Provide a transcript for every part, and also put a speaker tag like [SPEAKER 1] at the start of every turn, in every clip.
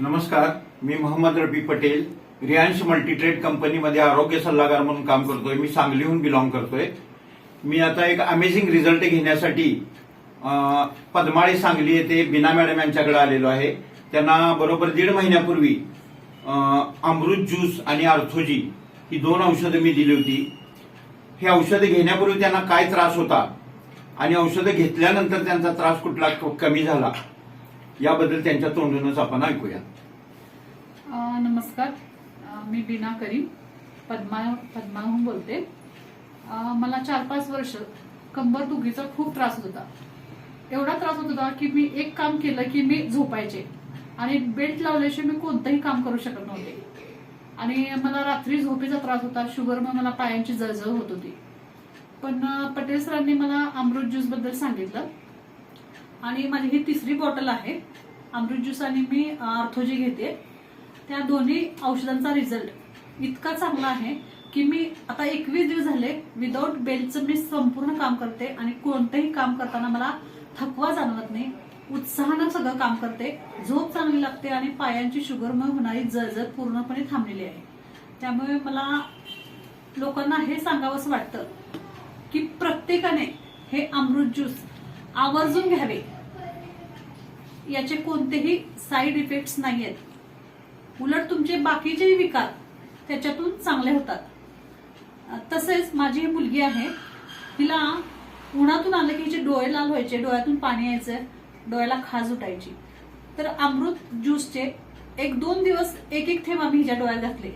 [SPEAKER 1] नमस्कार मी मोहम्मद रबी पटेल रियांश मल्टीट्रेड कंपनीमध्ये आरोग्य सल्लागार म्हणून काम करतोय. मी सांगलीहून बिलॉंग करतोय. मी आता एक अमेझिंग रिझल्ट घेण्यासाठी अं, पद्माळे सांगली येथे बिना मॅडम यांच्याकडे आलेलो आहे. त्यांना बरोबर दीड महिन्यापूर्वी अमृत ज्यूस आणि आर्थोजी ही दोन औषधं मी दिली होती. हे औषधं घेण्यापूर्वी त्यांना काय त्रास होता? आणि औषधं घेतल्यानंतर त्यांचा त्रास कुठला कमी झाला? याबद्दल त्यांच्या तोंडूनच आपण ऐकूया.
[SPEAKER 2] नमस्कार. मी बीना करीम पद्मा पद्माहून बोलते. मला चार पाच वर्ष कंबर दुखीचा खूप त्रास होत होता. एवढा त्रास होत होता की मी एक काम केलं की मी झोपायचे. आणि बेल्ट लावल्याशिवाय मी कोणतंही काम करू शकत नव्हते. आणि मला रात्री झोपेचा त्रास होता शुगर मग मला पायांची जळजळ होत होती. पण पटेल सरांनी मला अमृत ज्यूसबद्दल सांगितलं. आणि माझी ही तिसरी बॉटल आहे. अमृत ज्यूस आणि मी अर्थोजी घेते. त्या दोन्ही औषधांचा रिझल्ट इतका चांगला आहे की मी आता एकवीस दिवस झाले विदाऊट बेलचं मी संपूर्ण काम करते आणि कोणतंही काम करताना मला थकवा जाणवत नाही. उत्साहानं सगळं काम करते. झोप चांगली लागते आणि पायांची शुगरमुळे होणारी जळजळ पूर्णपणे थांबलेली आहे. त्यामुळे मला लोकांना हे सांगावंसं वाटतं की प्रत्येकाने हे अमृत ज्यूस आवर्जून घ्यावे. याचे कोणतेही साईड इफेक्ट्स नाही आहेत उलट तुमचे बाकीचे विकार त्याच्यातून चांगले होतात. तसेच माझी ही मुलगी आहे. तिला उन्हातून आलं की हिचे डोळे लाल व्हायचे डोळ्यातून पाणी यायचं डोळ्याला खाज उठायची. तर अमृत ज्यूसचे एक दोन दिवस एक एक थेंब आम्ही हिच्या डोळ्यात घातले.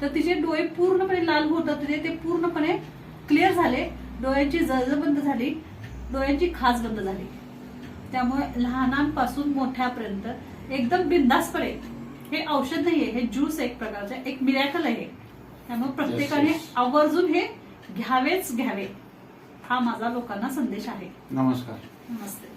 [SPEAKER 2] तर तिचे डोळे पूर्णपणे लाल होत होते ते पूर्णपणे क्लिअर झाले. डोळ्यांची जळजबंद झाली. डोळ्यांची खाज बंद झाली. त्यामुळे लहानांपासून मोठ्यापर्यंत एकदम बिंदासपणे हे औषध नाहीये हे ज्यूस एक प्रकारचं एक मिरॅकल आहे त्यामुळे प्रत्येकाने. आवर्जून हे घ्यावेच घ्यावे. हा माझा लोकांना संदेश आहे.
[SPEAKER 1] नमस्कार.
[SPEAKER 2] नमस्ते.